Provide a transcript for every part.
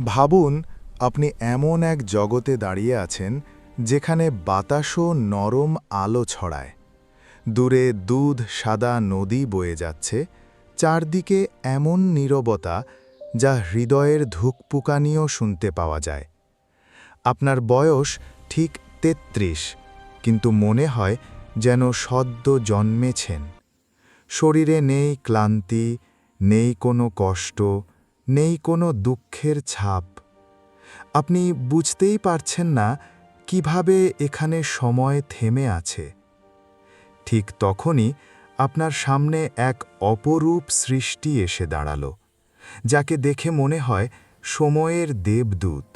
ভাবুন, আপনি এমন এক জগতে দাঁড়িয়ে আছেন যেখানে বাতাসও নরম আলো ছড়ায়। দূরে দুধ সাদা নদী বয়ে যাচ্ছে, চারদিকে এমন নীরবতা যা হৃদয়ের ধুকপুকানিও শুনতে পাওয়া যায়। আপনার বয়স ঠিক তেত্রিশ, কিন্তু মনে হয় যেন সদ্য জন্মেছেন। শরীরে নেই ক্লান্তি, নেই কোনো কষ্ট নেই কোনো দুঃখের ছাপ। আপনি বুঝতেই পারছেন না কীভাবে এখানে সময় থেমে আছে। ঠিক তখনই আপনার সামনে এক অপরূপ সৃষ্টি এসে দাঁড়াল, যাকে দেখে মনে হয় সময়ের দেবদূত।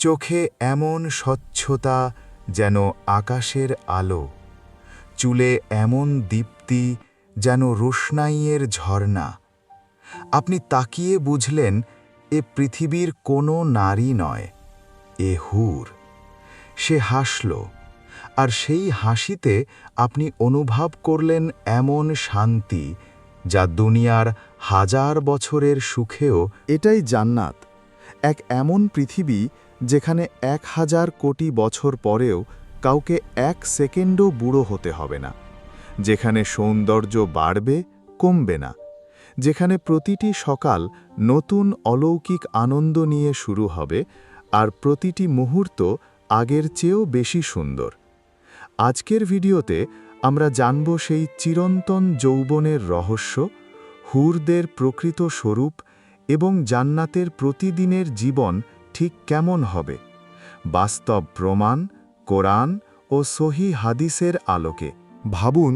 চোখে এমন স্বচ্ছতা যেন আকাশের আলো, চুলে এমন দীপ্তি যেন রোশনাইয়ের ঝর্ণা। আপনি তাকিয়ে বুঝলেন, এ পৃথিবীর কোনো নারী নয়, এ হুর। সে হাসল, আর সেই হাসিতে আপনি অনুভব করলেন এমন শান্তি, যা দুনিয়ার হাজার বছরের সুখেও এটাই জান্নাত, এক এমন পৃথিবী যেখানে এক হাজার কোটি বছর পরেও কাউকে এক সেকেন্ডও বুড়ো হতে হবে না, যেখানে সৌন্দর্য বাড়বে, কমবে না। যেখানে প্রতিটি সকাল নতুন অলৌকিক আনন্দ নিয়ে শুরু হবে আর প্রতিটি মুহূর্ত আগের চেয়েও বেশি সুন্দর। আজকের ভিডিওতে আমরা জানব সেই চিরন্তন যৌবনের রহস্য, হুরদের প্রকৃত স্বরূপ এবং জান্নাতের প্রতিদিনের জীবন ঠিক কেমন হবে, বাস্তব প্রমাণ, কোরআন ও সহি হাদিসের আলোকে। ভাবুন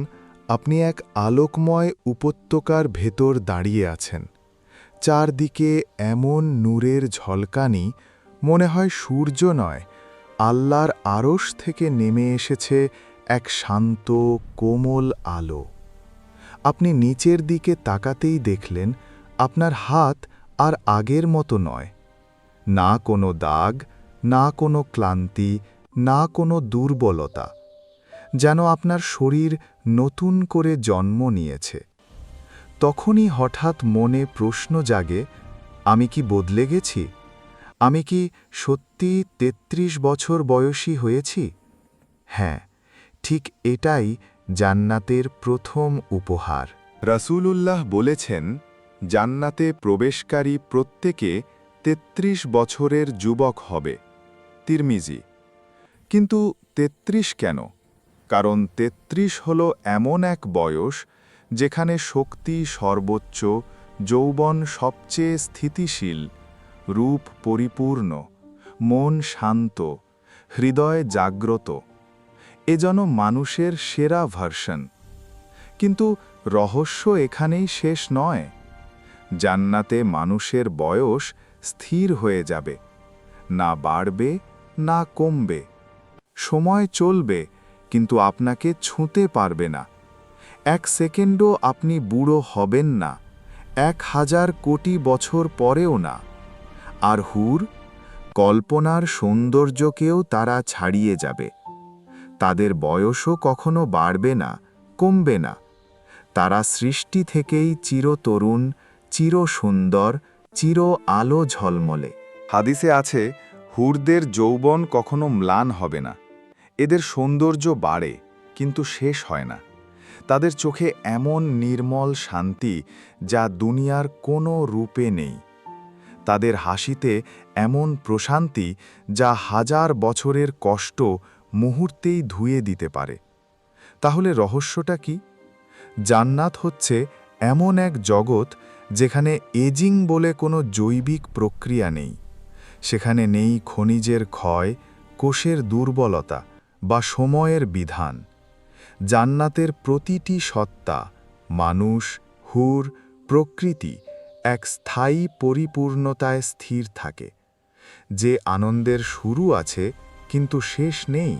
আপনি এক আলোকময় উপত্যকার ভেতর দাঁড়িয়ে আছেন। চারদিকে এমন নূরের ঝলকানি, মনে হয় সূর্য নয়, আল্লাহর আড়স থেকে নেমে এসেছে এক শান্ত, কোমল আলো। আপনি নিচের দিকে তাকাতেই দেখলেন, আপনার হাত আর আগের মতো নয়। না কোনো দাগ, না কোনো ক্লান্তি, না কোনো দুর্বলতা। যেন আপনার শরীর নতুন করে জন্ম নিয়েছে। তখনই হঠাৎ মনে প্রশ্ন জাগে, আমি কি বদলে গেছি? আমি কি সত্যি ৩৩ বছর বয়সী হয়েছি? হ্যাঁ ঠিক এটাই জান্নাতের প্রথম উপহার। রাসূলুল্লাহ বলেছেন, জান্নাতে প্রবেশকারী প্রত্যেকে ৩৩ বছরের যুবক হবে। তিরমিজি, কিন্তু ৩৩ কেন? কারণ ৩৩ হল এমন এক বয়স যেখানে শক্তি সর্বোচ্চ, যৌবন সবচেয়ে স্থিতিশীল, রূপ পরিপূর্ণ, মন শান্ত, হৃদয় জাগ্রত। এ যেন মানুষের সেরা ভার্সন। কিন্তু রহস্য এখানেই শেষ নয়। জান্নাতে মানুষের বয়স স্থির হয়ে যাবে। না বাড়বে, না কমবে। সময় চলবে কিন্তু আপনাকে ছুঁতে পারবে না। এক সেকেন্ডও আপনি বুড়ো হবেন না। এক হাজার কোটি বছর পরেও না। আর হুর, কল্পনার সৌন্দর্যকেও তারা ছাড়িয়ে যাবে। তাদের বয়সও কখনো বাড়বে না, কমবে না। তারা সৃষ্টি থেকেই চিরতরুণ চির সুন্দর, চির আলো ঝলমলে। হাদিসে আছে, হুরদের যৌবন কখনো ম্লান হবে না। এদের সৌন্দর্য বাড়ে, কিন্তু শেষ হয় না। তাদের চোখে এমন নির্মল শান্তি যা দুনিয়ার কোনো রূপে নেই। তাদের হাসিতে এমন প্রশান্তি যা হাজার বছরের কষ্ট মুহূর্তেই ধুয়ে দিতে পারে। তাহলে রহস্যটা কি? জান্নাত হচ্ছে এমন এক জগৎ যেখানে এজিং বলে কোনো জৈবিক প্রক্রিয়া নেই। সেখানে নেই খনিজের ক্ষয়, কোষের দুর্বলতা। বা সময়ের বিধান। জান্নাতের প্রতিটি সত্তা, মানুষ, হুর, প্রকৃতি এক স্থায়ী পরিপূর্ণতায় স্থির থাকে। যে আনন্দের শুরু আছে, কিন্তু শেষ নেই।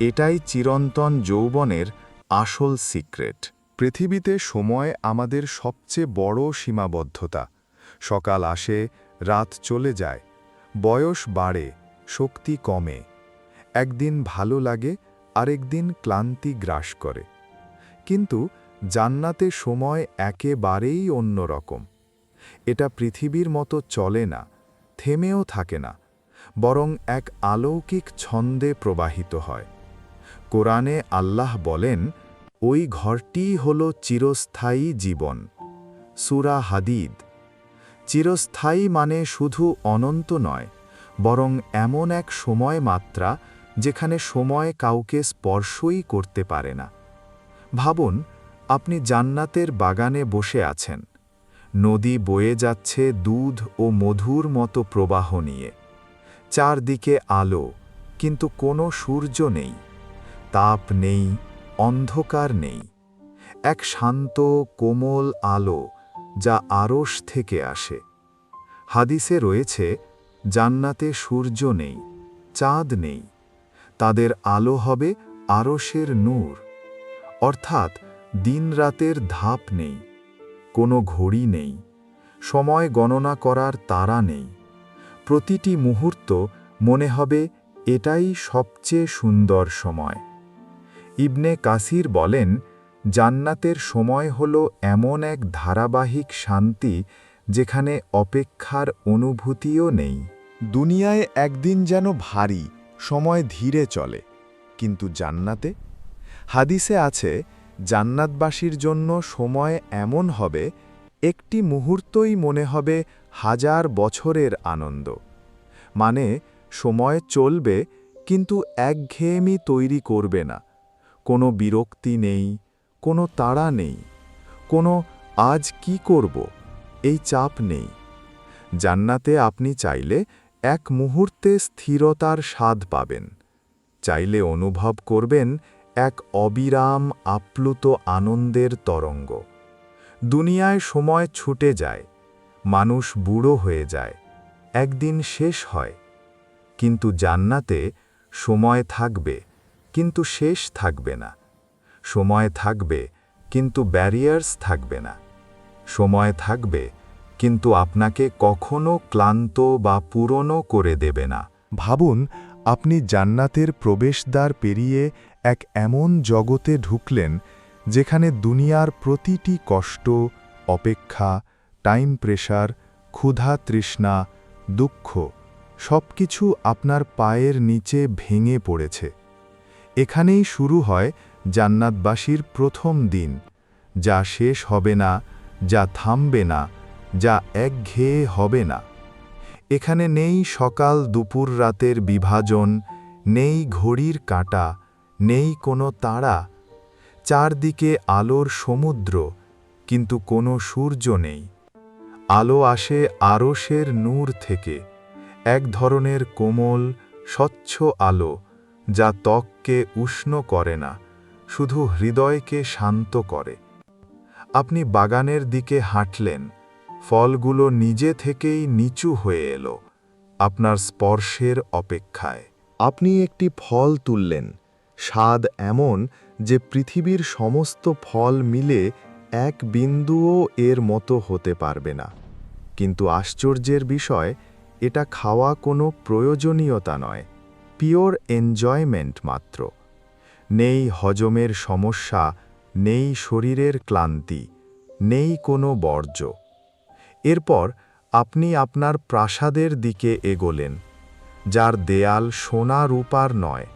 এটাই চিরন্তন যৌবনের আসল সিক্রেট। পৃথিবীতে সময় আমাদের সবচেয়ে বড় সীমাবদ্ধতা। সকাল আসে, রাত চলে যায়, বয়স বাড়ে, শক্তি কমে। একদিন ভালো লাগে, আরেকদিন ক্লান্তি গ্রাস করে। কিন্তু জান্নাতে সময় একেবারেই অন্যরকম এটা পৃথিবীর মতো চলে না, থেমেও থাকে না, বরং এক আলৌকিক ছন্দে প্রবাহিত হয়। কোরআনে আল্লাহ বলেন, ওই ঘরটিই হল চিরস্থায়ী জীবন। সুরা হাদিদ, চিরস্থায়ী মানে শুধু অনন্ত নয়, বরং এমন এক সময় মাত্রা যেখানে সময় কাউকে স্পর্শই করতে পারে না। ভাবুন, আপনি জান্নাতের বাগানে বসে আছেন। নদী বয়ে যাচ্ছে দুধ ও মধুর মতো প্রবাহ নিয়ে। চারদিকে আলো, কিন্তু কোনো সূর্য নেই। তাপ নেই, অন্ধকার নেই। এক শান্ত, কোমল আলো যা আরশ থেকে আসে। হাদিসে রয়েছে, জান্নাতে সূর্য নেই, চাঁদ নেই। তাদের আলো হবে আরশের নূর। অর্থাৎ দিনরাতের ধাপ নেই, কোনো ঘড়ি নেই, সময় গণনা করার তারা নেই। প্রতিটি মুহূর্ত মনে হবে এটাই সবচেয়ে সুন্দর সময়। ইবনে কাসির বলেন, জান্নাতের সময় হল এমন এক ধারাবাহিক শান্তি যেখানে অপেক্ষার অনুভূতিও নেই। দুনিয়ায় একদিন যেন ভারী সময় ধীরে চলে, কিন্তু জান্নাতে? হাদিসে আছে, জান্নাতবাসীর জন্য সময় এমন হবে, একটি মুহূর্তই মনে হবে হাজার বছরের আনন্দ। মানে সময় চলবে, কিন্তু একঘেয়েমি তৈরি করবে না। কোনো বিরক্তি নেই, কোনো তাড়া নেই, কোনো আজ কি করব, এই চাপ নেই। জান্নাতে আপনি চাইলে এক মুহূর্তে স্থিরতার স্বাদ পাবেন। চাইলে অনুভব করবেন এক অবিরাম আপ্লুত আনন্দের তরঙ্গ। দুনিয়ায় সময় ছুটে যায়, মানুষ বুড়ো হয়ে যায়, একদিন শেষ হয়। কিন্তু জান্নাতে সময় থাকবে, কিন্তু শেষ থাকবে না। সময় থাকবে, কিন্তু ব্যারিয়ার্স থাকবে না। সময় থাকবে কিন্তু আপনাকে কখনো ক্লান্ত বা পুরনো করে দেবে না। ভাবুন, আপনি জান্নাতের প্রবেশদ্বার পেরিয়ে এক এমন জগতে ঢুকলেন, যেখানে দুনিয়ার প্রতিটি কষ্ট, অপেক্ষা টাইম প্রেশার ক্ষুধা, তৃষ্ণা, দুঃখ, সবকিছু আপনার পায়ের নিচে ভেঙে পড়েছে। এখানেই শুরু হয় জান্নাতবাসীর প্রথম দিন, যা শেষ হবে না, যা থামবে না যা একঘেয়ে হবে না। এখানে নেই সকাল দুপুর রাতের বিভাজন, নেই ঘড়ির কাঁটা, নেই কোনো তারা। চারদিকে আলোর সমুদ্র, কিন্তু কোনো সূর্য নেই। আলো আসে আরশের নূর থেকে, এক ধরনের কোমল, স্বচ্ছ আলো, যা ত্বককে উষ্ণ করে না, শুধু হৃদয়কে শান্ত করে। আপনি বাগানের দিকে হাঁটলেন ফলগুলো নিজে থেকেই নিচু হয়ে এলো আপনার স্পর্শের অপেক্ষায়। আপনি একটি ফল তুললেন, স্বাদ এমন যে পৃথিবীর সমস্ত ফল মিলে এক বিন্দুও এর মতো হতে পারবে না। কিন্তু আশ্চর্যের বিষয়, এটা খাওয়া কোনো প্রয়োজনীয়তা নয়, পিওর এনজয়মেন্ট মাত্র। নেই হজমের সমস্যা, নেই শরীরের ক্লান্তি, নেই কোনো বর্জ্য। এরপর আপনি আপনার প্রাসাদের দিকে এগোলেন, যার দেয়াল সোনা রূপার নয়,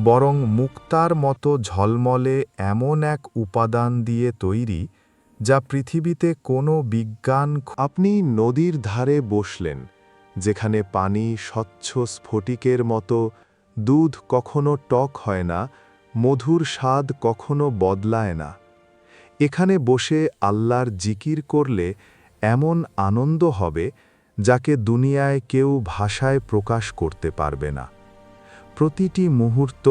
বরং মুক্তার মতো ঝলমলে এমন এক উপাদান দিয়ে তৈরি, যা পৃথিবীতে কোনো বিজ্ঞান আপনি নদীর ধারে বসলেন, যেখানে পানি স্বচ্ছ স্ফটিকের মতো, দুধ কখনো টক হয় না, মধুর স্বাদ কখনো বদলায় না। এখানে বসে আল্লাহর জিকির করলে এমন আনন্দ হবে যাকে দুনিয়ায় কেউ ভাষায় প্রকাশ করতে পারবে না। প্রতিটি মুহূর্ত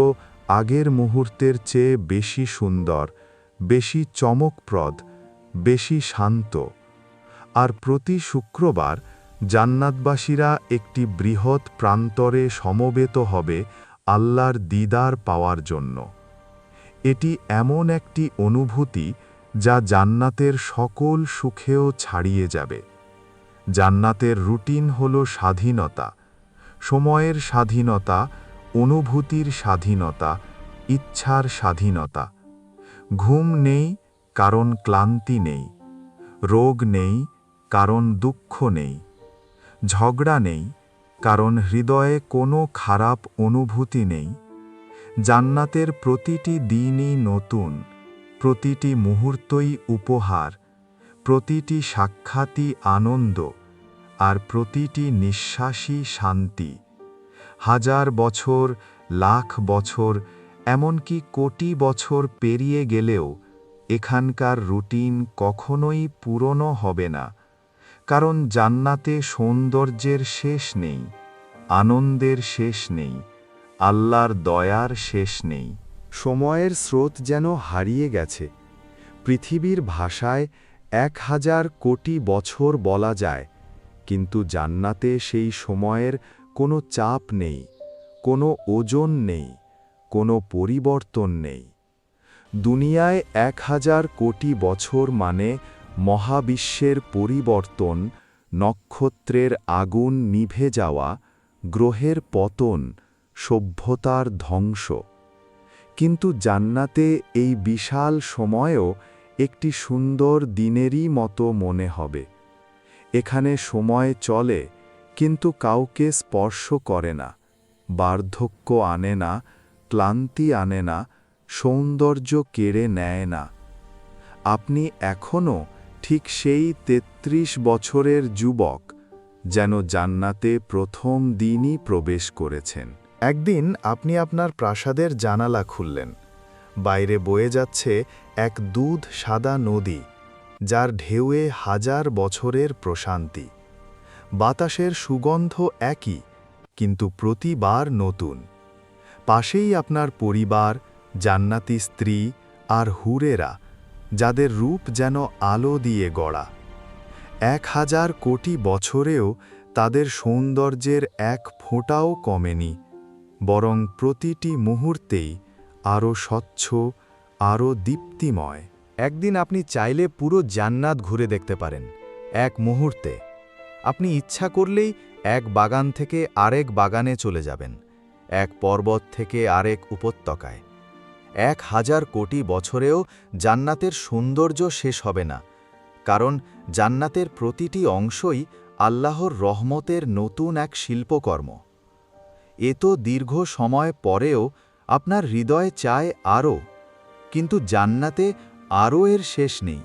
আগের মুহূর্তের চেয়ে বেশি সুন্দর, বেশি চমকপ্রদ, বেশি শান্ত। আর প্রতি শুক্রবার জান্নাতবাসীরা একটি বৃহৎ প্রান্তরে সমবেত হবে আল্লাহর দিদার পাওয়ার জন্য। এটি এমন একটি অনুভূতি যা জান্নাতের সকল সুখেও ছাড়িয়ে যাবে। জান্নাতের রুটিন হল স্বাধীনতা, সময়ের স্বাধীনতা, অনুভূতির স্বাধীনতা, ইচ্ছার স্বাধীনতা। ঘুম নেই, কারণ ক্লান্তি নেই। রোগ নেই, কারণ দুঃখ নেই। ঝগড়া নেই, কারণ হৃদয়ে কোনো খারাপ অনুভূতি নেই। জান্নাতের প্রতিটি দিনই নতুন। প্রতিটি মুহূর্তই উপহার, প্রতিটি সাক্ষাৎই আনন্দ, আর প্রতিটি নিঃশ্বাসই শান্তি। হাজার বছর, লাখ বছর, এমনকি কোটি বছর পেরিয়ে গেলেও এখানকার রুটিন কখনোই পুরনো হবে না, কারণ জান্নাতে সৌন্দর্যের শেষ নেই, আনন্দের শেষ নেই, আল্লাহর দয়ার শেষ নেই। সময়ের স্রোত যেন হারিয়ে গেছে। পৃথিবীর ভাষায় এক হাজার কোটি বছর বলা যায়, কিন্তু জান্নাতে সেই সময়ের কোনো চাপ নেই, কোনো ওজন নেই, কোনো পরিবর্তন নেই। দুনিয়ায় এক হাজার কোটি বছর মানে মহাবিশ্বের পরিবর্তন, নক্ষত্রের আগুন নিভে যাওয়া, গ্রহের পতন, সভ্যতার ধ্বংস। কিন্তু জান্নাতে এই বিশাল সময়ও একটি সুন্দর দিনেরই মতো মনে হবে। এখানে সময় চলে, কিন্তু কাউকে স্পর্শ করে না, বার্ধক্য আনে না, ক্লান্তি আনে না, সৌন্দর্য কেড়ে নেয় না। আপনি এখনও ঠিক সেই ৩৩ বছরের যুবক, যেন জান্নাতে প্রথম দিনই প্রবেশ করেছেন। একদিন আপনি আপনার প্রাসাদের জানালা খুললেন। বাইরে বয়ে যাচ্ছে এক দুধ সাদা নদী, যার ঢেউয়ে হাজার বছরের প্রশান্তি। বাতাসের সুগন্ধ একই, কিন্তু প্রতিবার নতুন। পাশেই আপনার পরিবার, জান্নাতি স্ত্রী আর হুরেরা, যাদের রূপ যেন আলো দিয়ে গড়া। এক হাজার কোটি বছরেও তাদের সৌন্দর্যের এক ফোঁটাও কমেনি। বরং প্রতিটি মুহূর্তেই আরও স্বচ্ছ আরও দীপ্তিময়। একদিন আপনি চাইলে পুরো জান্নাত ঘুরে দেখতে পারেন, এক মুহূর্তে। আপনি ইচ্ছা করলেই এক বাগান থেকে আরেক বাগানে চলে যাবেন, এক পর্বত থেকে আরেক উপত্যকায়। এক হাজার কোটি বছরেও জান্নাতের সৌন্দর্য শেষ হবে না, কারণ জান্নাতের প্রতিটি অংশই আল্লাহর রহমতের নতুন এক শিল্পকর্ম। এ তো দীর্ঘ সময় পরেও আপনার হৃদয় চায় আরও, কিন্তু জান্নাতে আরও এর শেষ নেই।